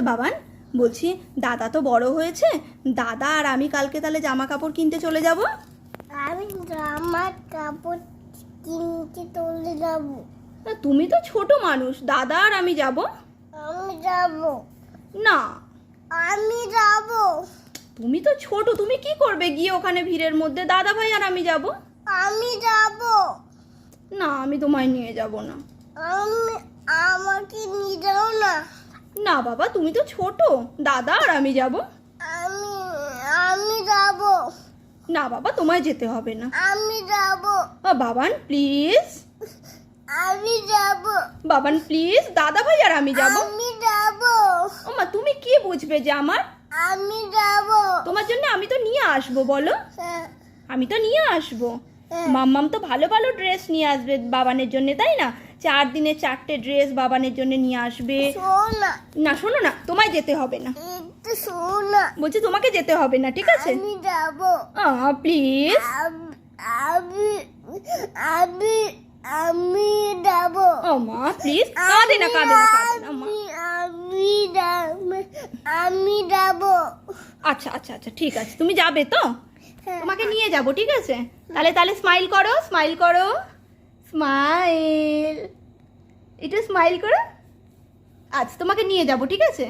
বাবান বলছি দাদা তো বড় হয়েছে দাদা আর আমি কালকে তাহলে জামা কাপড় কিনতে চলে যাব? আমি জামা কাপড় কিনতে চলে যাব। তুমি তো ছোট মানুষ দাদা আর আমি যাব? আমি যাব। না। আমি যাব। তুমি তো ছোট তুমি কি করবে? গিয়ে ওখানে ভিড়ের মধ্যে দাদা ভাই আর আমি যাব? আমি যাব। না আমি তোমায় নিয়ে যাব না। আমি আমাকে নিয়ে না বাবা তুমি তো ছোট। দাদা আর আমি যাব। আমি আমি যাব। না বাবা তোমায় যেতে হবে না। আমি যাব। বাবান প্লিজ। আমি যাব। বাবান প্লিজ দাদা ভাই আর আমি যাব। আমি যাব। ওমা তুমি কি বুঝবে যে আমার? আমি যাব। তোমার জন্য আমি তো নিয়ে আসব বলো। হ্যাঁ, আমি তো নিয়ে আসব। হ্যাঁ। মাম্মাম তো ভালো ভালো ড্রেস নিয়ে আসবে বাবানের জন্য তাই না? চার দিনে চারটে ড্রেস বাবানের জন্য নিয়ে আসবে। না শোনো না তোমায় যেতে হবে না। বলছি তোমাকে যেতে হবে না ঠিক আছে? আমি যাব। প্লিজ আম- আমি যাব। ও মা প্লিজ কাঁদে না কাঁদে না কাঁদে না মা। আমি আমি যাব। আমি যাব। আচ্ছা আচ্ছা আচ্ছা ঠিক আছে। তুমি যাবে তো? হ্যাঁ। তোমাকে নিয়ে যাব ঠিক আছে? তাহলে তাহলে স্মাইল করো স্মাইল করো। স্মাইল একটু স্মাইল করো আচ্ছা তোমাকে নিয়ে যাব ঠিক আছে?